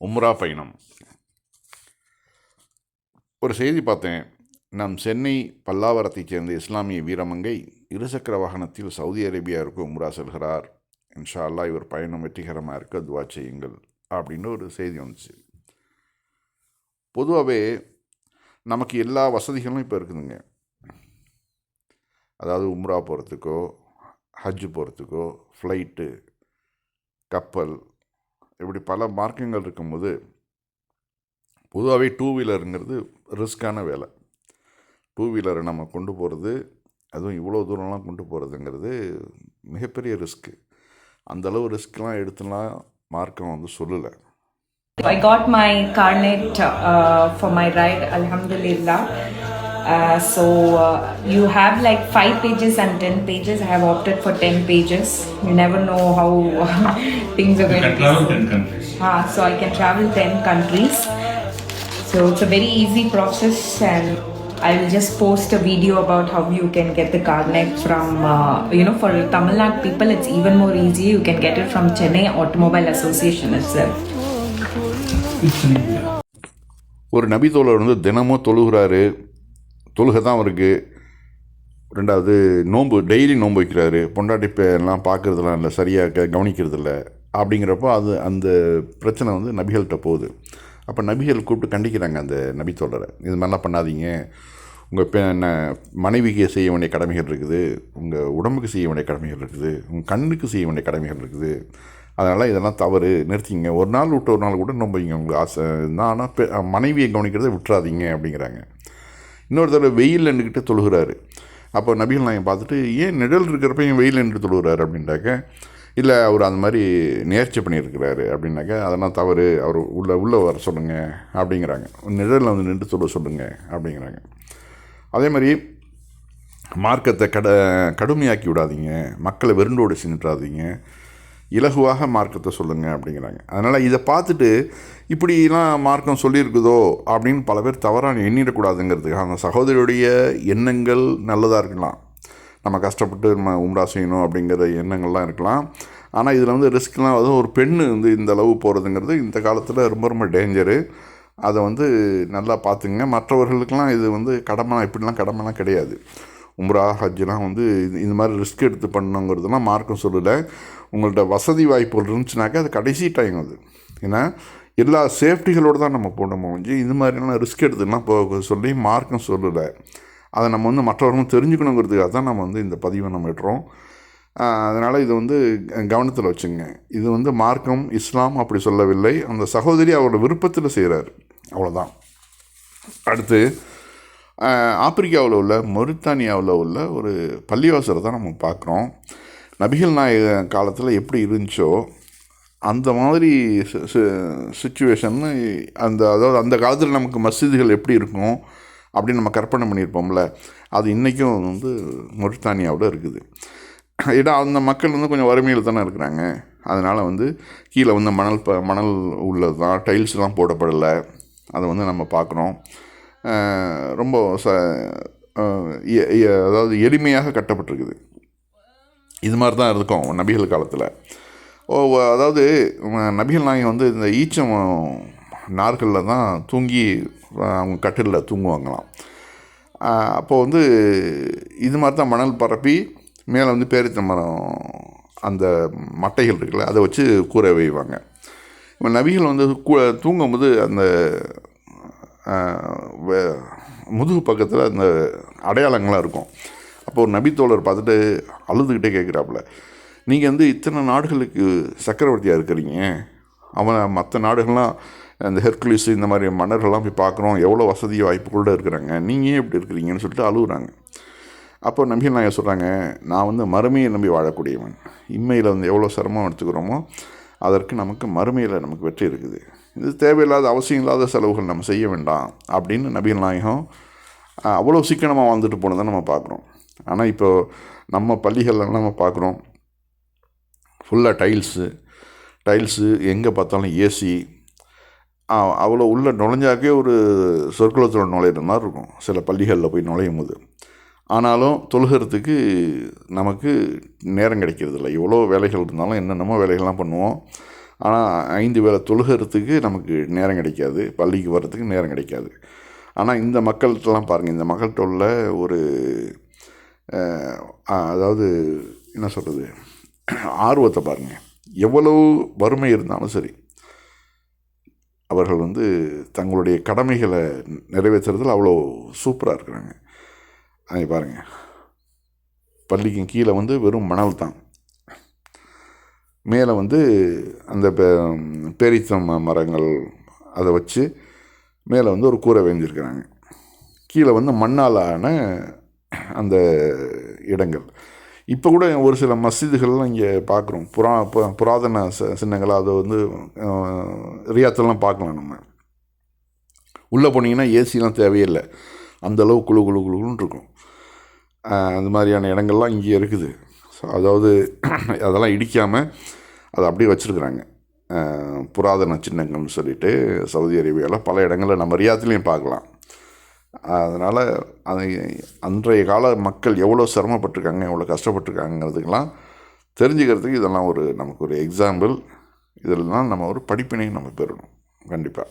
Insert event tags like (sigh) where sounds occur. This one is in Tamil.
உம்ரா பயணம். ஒரு செய்தி பார்த்தேன். நம் சென்னை பல்லாவரத்தைச் சேர்ந்த இஸ்லாமிய வீரமங்கை இருசக்கர வாகனத்தில் சவுதி அரேபியாவிற்கு உம்ரா செல்கிறார். இன்ஷா அல்லா இவர் பயணம் வெற்றிகரமாக இருக்க துவா செய்யுங்கள் அப்படின்னு ஒரு செய்தி வந்துச்சு. பொதுவாகவே நமக்கு எல்லா வசதிகளும் இப்போ இருக்குதுங்க. அதாவது உம்ரா போகிறதுக்கோ ஹஜ் போகிறதுக்கோ ஃப்ளைட்டு கப்பல் இப்படி பல மார்க்கங்கள் இருக்கும்போது பொதுவாகவே டூ வீலருங்கிறது ரிஸ்க்கான வேலை. டூ வீலரை நம்ம கொண்டு போகிறது அதுவும் இவ்வளோ தூரம்லாம் கொண்டு போகிறதுங்கிறது மிகப்பெரிய ரிஸ்க்கு. அந்தளவு ரிஸ்க்லாம் எடுத்துலாம் மார்க்கம் வந்து சொல்லலை. I got my carnet uh, for my ride, Alhamdulillah. Uh, so uh, you have like five pages and ten pages. I have opted for ten pages. You never know how (laughs) things are You going can to travel be. 10 countries. Ah, so I can travel ten countries. So it's a very easy process, and I will just post a video about how you can get the carnet from. Uh, you know, for Tamil Nadu people, it's even more easy. You can get it from Chennai Automobile Association itself. It's in India. ஒரு நபி தோழர் வந்து தினமும் தொழுகிறாரு தொழுகை தான் அவருக்கு ரெண்டாவது நோன்பு டெய்லி நோன்பு வைக்கிறாரு. பொண்டாட்டி எல்லாம் பார்க்குறதுலாம் இல்லை சரியாக கவனிக்கிறதில்ல. அப்படிங்கிறப்போ அது அந்த பிரச்சனை வந்து நபிகள்கிட்ட போகுது. அப்போ நபிகள் கூப்பிட்டு கண்டிக்கிறாங்க அந்த நபி தோழரை. இது மாதிரிலாம் பண்ணாதீங்க. உங்கள் பெ என்ன மனைவிக்கு செய்ய வேண்டிய கடமைகள் இருக்குது. உங்கள் உடம்புக்கு செய்ய வேண்டிய கடமைகள் இருக்குது. உங்கள் கண்ணுக்கு செய்ய வேண்டிய கடமைகள் இருக்குது. அதனால் இதெல்லாம் தவறு. நிறுத்திங்க ஒரு நாள் விட்டு ஒரு நாள் கூட நோம்பிங்க உங்களுக்கு ஆசை நான் ஆனால் மனைவியை கவனிக்கிறதை விட்டுறாதீங்க அப்படிங்கிறாங்க. இன்னொரு தடவை வெயில் நின்றுக்கிட்டு தொழுகிறாரு. அப்போ நபிகள் நாயகம் பார்த்துட்டு ஏன் நிழல் இருக்கிறப்ப ஏன் வெயில் நின்று தொழுகிறாரு? அப்படின்ட்டாக்க இல்லை அவர் அந்த மாதிரி நேர்ச்சி பண்ணியிருக்கிறாரு. அப்படின்னாக்க அதெல்லாம் தவறு. அவர் உள்ளே உள்ளே வர சொல்லுங்கள் அப்படிங்கிறாங்க. நிழலில் வந்து நின்று தொழ சொல்லுங்கள் அப்படிங்கிறாங்க. அதே மாதிரி மார்க்கத்தை கட கடுமையாக்கி விடாதீங்க. மக்களை வெறுண்டோடு செஞ்சுட்றாதீங்க இலகுவாக மார்க்கத்தை சொல்லுங்கள் அப்படிங்கிறாங்க. அதனால் இதை பார்த்துட்டு இப்படிலாம் மார்க்கம் சொல்லியிருக்குதோ அப்படின்னு பல பேர் தவறாக எண்ணிடக்கூடாதுங்கிறதுக்கு அந்த சகோதரியுடைய எண்ணங்கள் நல்லதாக இருக்கலாம். நம்ம கஷ்டப்பட்டு நம்ம உம்ரா செய்யணும் அப்படிங்கிற எண்ணங்கள்லாம் இருக்கலாம். ஆனால் இதில் வந்து ரிஸ்க்லாம் வந்து ஒரு பெண்ணு வந்து இந்த அளவு போகிறதுங்கிறது இந்த காலத்தில் ரொம்ப ரொம்ப டேஞ்சரு அதை வந்து நல்லா பார்த்துங்க மற்றவர்களுக்கெல்லாம் இது வந்து கடமை இப்படிலாம் கடமைலாம் கிடையாது. உம்ரா ஹஜ்ஜெலாம் வந்து இது இந்த மாதிரி ரிஸ்க் எடுத்து பண்ணணுங்கிறதுலாம் மார்க்கம் சொல்லலை. உங்கள்கிட்ட வசதி வாய்ப்புகள் இருந்துச்சுனாக்கா அது கடைசி டைம் அது. ஏன்னா எல்லா சேஃப்டிகளோடு தான் நம்ம போடணும் முடிஞ்சு இது மாதிரிலாம் ரிஸ்க் எடுத்துலாம் போக சொல்லி மார்க்கும் சொல்லலை. அதை நம்ம வந்து மற்றவர்களும் தெரிஞ்சுக்கணுங்கிறதுக்காக தான் நம்ம வந்து இந்த பதிவை நம்ம இடுறோம். அதனால் இது வந்து கவனத்தில் வச்சுங்க. இது வந்து மார்க்கம் இஸ்லாம் அப்படி சொல்லவில்லை. அந்த சகோதரி அவரோட விருப்பத்தில் செய்கிறார் அவ்வளோதான் அடுத்து ஆப்பிரிக்காவில் உள்ள மொரித்தானியாவில் உள்ள ஒரு பள்ளிவாசலை தான் நம்ம பார்க்குறோம். நபிகள் நாயக காலத்தில் எப்படி இருந்துச்சோ அந்த மாதிரி சுச்சுவேஷன் அந்த அதாவது அந்த காலத்தில் நமக்கு மசிதிகள் எப்படி இருக்கும் அப்படின்னு நம்ம கற்பனை பண்ணியிருப்போம்ல அது இன்றைக்கும் வந்து மொரித்தானியாவில் இருக்குது. ஏன்னா அந்த மக்கள் வந்து கொஞ்சம் வறுமையில் தானே இருக்கிறாங்க. அதனால் வந்து கீழே வந்து மணல் ப மணல் உள்ளது தான் டைல்ஸ்லாம் போடப்படலை. அதை வந்து நம்ம பார்க்குறோம். ரொம்ப ச அதாவது எளிமையாக கட்டப்பட்டிருக்குது. இது மாதிரி தான் இருக்கும் நபிகள் காலத்தில். ஓ அதாவது நபிகள் நாயகம் வந்து இந்த ஈச்சம் நார்களில் தான் தூங்கி அவங்க கட்டிலில் தூங்குவாங்களாம். அப்போது வந்து இது மாதிரி தான் மணல் பரப்பி மேலே வந்து பேரித்த மரம் அந்த மட்டைகள் இருக்குல்ல அதை வச்சு கூரை வைவாங்க இப்போ நபிகள் வந்து கூ தூங்கும்போது அந்த முதுகு பக்கத்தில் அந்த அடையாளங்கள்லாம் இருக்கும். அப்போ ஒரு நபித்தோழர் பார்த்துட்டு அழுதுகிட்டே கேட்குறாப்புல நீங்கள் வந்து இத்தனை நாடுகளுக்கு சக்கரவர்த்தியாக இருக்கிறீங்க? அவன் மற்ற நாடுகள்லாம் அந்த ஹெர்குலிஸ் இந்த மாதிரி மன்னர்கள்லாம் போய் பார்க்குறோம் எவ்வளோ வசதி வாய்ப்புகளோட இருக்கிறாங்க? நீங்கள் ஏன் இப்படி இருக்கிறீங்கன்னு சொல்லிட்டு அழுகுறாங்க. அப்போ நம்பிகள் நாங்கள் சொல்கிறாங்க நான் வந்து மறுமையை நம்பி வாழக்கூடியவன். இம்மையில் வந்து எவ்வளோ சிரமம் எடுத்துக்கிறோமோ அதற்கு நமக்கு மறுமையில் நமக்கு வெற்றி இருக்குது. இது தேவையில்லாத அவசியம் இல்லாத செலவுகள் நம்ம செய்ய வேண்டாம் அப்படின்னு நபிகள் நாயகம் அவ்வளோ சிக்கனமாக வாழ்ந்துட்டு போனதை நம்ம பார்க்குறோம். ஆனால் இப்போ நம்ம பள்ளிகளில் நம்ம பார்க்குறோம். ஃபுல்லாக டைல்ஸு டைல்ஸு எங்கே பார்த்தாலும் ஏசி அவ்வளோ உள்ளே நுழைஞ்சாக்கே ஒரு சொற்குலத்தோட நுழையிற மாதிரி இருக்கும் சில பள்ளிகளில் போய் நுழையும் போது. ஆனாலும் தொழுகிறதுக்கு நமக்கு நேரம் கிடைக்கிறதில்ல எவ்வளோ வேலைகள் இருந்தாலும் என்னென்னமோ வேலைகள்லாம் பண்ணுவோம். ஆனால் ஐந்து வேளை தொழுகிறதுக்கு நமக்கு நேரம் கிடைக்காது. பள்ளிக்கு வர்றதுக்கு நேரம் கிடைக்காது. ஆனால் இந்த மக்கள்கிட்டலாம் பாருங்கள் இந்த மக்கள்கிட்ட உள்ள ஒரு அதாவது என்ன சொல்கிறது ஆர்வத்தை பாருங்கள் எவ்வளவு வறுமை இருந்தாலும் சரி அவர்கள் வந்து தங்களுடைய கடமைகளை நிறைவேற்றுறதுல அவ்வளோ சூப்பராக இருக்கிறாங்க. அதை பாருங்கள் பள்ளிக்கு கீழே வந்து வெறும் மணல் தான். மேலே வந்து அந்த பெ- பேரித்தம் மரங்கள் அதை வச்சு மேலே வந்து ஒரு கூரை வேஞ்சிருக்கிறாங்க. கீழே வந்து மண்ணால் ஆன அந்த இடங்கள். இப்போ கூட ஒரு சில மசிதுகள்லாம் இங்கே பார்க்குறோம். புரா புராதன ச சின்னங்களாக அதை வந்து ரியாத்தெல்லாம் பார்க்கலாம் நம்ம. உள்ளே போனீங்கன்னா ஏசிலாம் தேவையில்லை. அந்த அளவு குழு குழு குழுன்னு இருக்கும். அந்த மாதிரியான இடங்கள்லாம் இங்கே இருக்குது. அதாவது (clears throat) அதெல்லாம் இடிக்காமல் அதை அப்படியே வச்சுருக்குறாங்க. புராதன சின்னங்கள்னு சொல்லிட்டு சவுதி அரேபியாவில் பல இடங்களில் நம்ம ரியாத்துலேயும் பார்க்கலாம். அதனால் அது அன்றைய கால மக்கள் எவ்வளோ சிரமப்பட்டிருக்காங்க எவ்வளோ கஷ்டப்பட்டிருக்காங்கிறதுக்கெல்லாம் தெரிஞ்சுக்கிறதுக்கு இதெல்லாம் ஒரு நமக்கு ஒரு எக்ஸாம்பிள் இதெல்லாம் நம்ம ஒரு படிப்பினை நம்ம பெறணும். கண்டிப்பாக